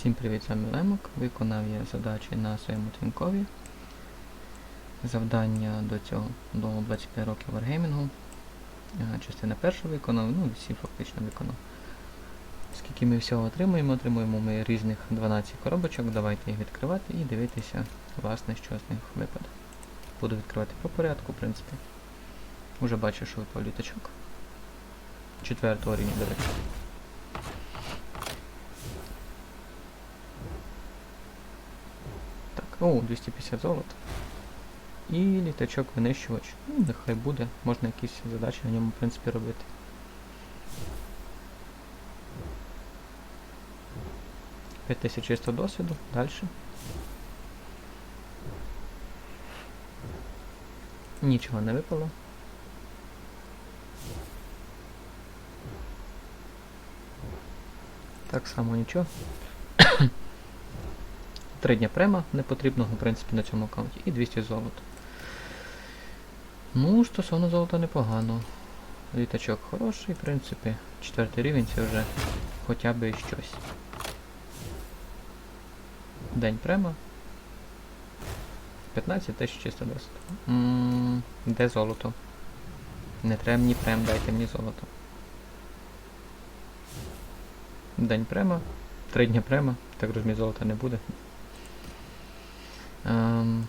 Всім привіт, з вами Лемок. Виконав я задачі на своєму твінкові. Завдання до цього до 25 років варгеймінгу. Е, Частина перша виконав, ну всі фактично виконав. Скільки ми всього отримуємо? Отримуємо ми різних 12 коробочок. Давайте їх відкривати і дивитися, власне, що з них випаде. Буду відкривати по порядку, в принципі. Уже бачу, що випав літачок. Четвертого рівня, до речі. О, 250 золота. І літачок винищувач. Ну, нехай буде, можна якісь задачі на ньому, в принципі, робити. П'ять тисяч чисто досвіду, далі. Нічого не випало. Так само нічого. Три дня према непотрібного, в принципі, на цьому аккаунті. І 200 золота. Ну, стосовно золота непогано. Літачок хороший, в принципі. Четвертий рівень це вже хоча б щось. День према. 15 тисяч чисто досить. Де золото? Не треба мені прем, дайте мені золото. День према. Три дня према. Так розумію, золота не буде. Ем...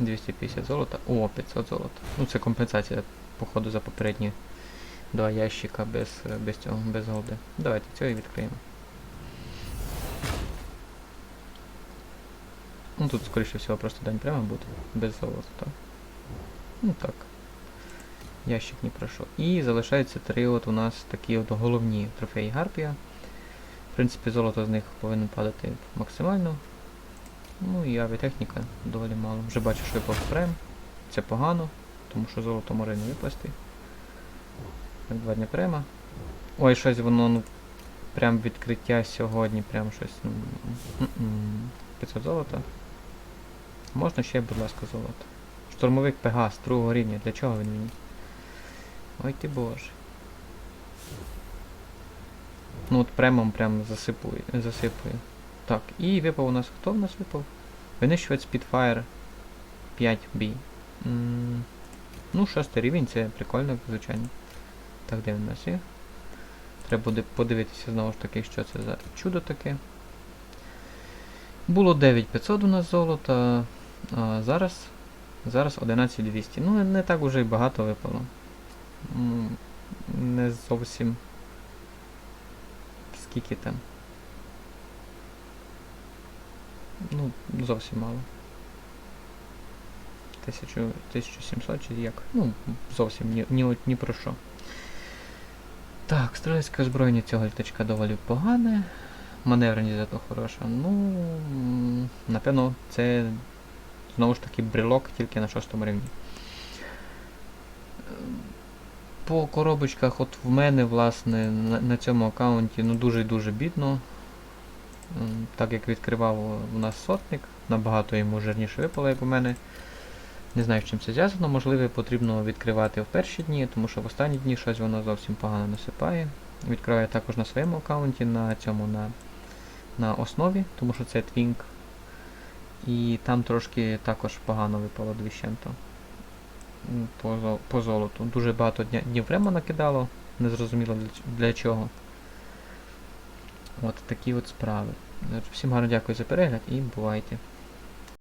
...250 золота. О, 500 золота. Ну це компенсація, походу, за попередні два ящика без, е, без цього, без голди. Давайте цього і відкриємо. Ну тут, скоріше всього, просто день прямо буде, без золота. Ну так. Ящик не пройшов. І залишаються три от у нас такі от головні трофеї Гарпія. В принципі, золото з них повинно падати максимально. Ну і авіатехніка доволі мало. Вже бачу, що випав прем. Це погано, тому що золото може не випасти. Два дня према. Ой, щось воно, ну, прям відкриття сьогодні, прям щось. Ну, 500 золота. Можна ще, будь ласка, золото. Штурмовик Пегас другого рівня. Для чого він мені? Ой ти боже. Ну от премом прям засипує, засипує. Так, і випав у нас хто в нас випав? Винищувач Spitfire 5B. М, Ну, шостий рівень, це прикольно, звичайно. Так, де він у нас є? Треба буде подивитися знову ж таки, що це за чудо таке. Було 9500 у нас золота, а зараз, зараз 11200. Ну, не так уже й багато випало. Не зовсім. Скільки там? Ну, зовсім мало. 1000, 1700 чи як? Ну, зовсім ні, ні, ні про що. Так, стрілецьке озброєння цього літачка доволі погане. Маневреність зато хороша. Ну, напевно, це знову ж таки брелок тільки на шостому рівні. По коробочках, от в мене, власне, на, на цьому аккаунті ну дуже-дуже бідно. Так як відкривав у нас сотник, набагато йому жирніше випало, як у мене. Не знаю, з чим це зв'язано, можливо, потрібно відкривати в перші дні, тому що в останні дні щось воно зовсім погано насипає. Відкриваю також на своєму аккаунті, на цьому на, на основі, тому що це Twink. І там трошки також погано випало дві з чим-то. М, По, по золоту. Дуже багато днів прямо накидало, незрозуміло для, для чого. От такі от справи. Всім гарно дякую за перегляд і бувайте.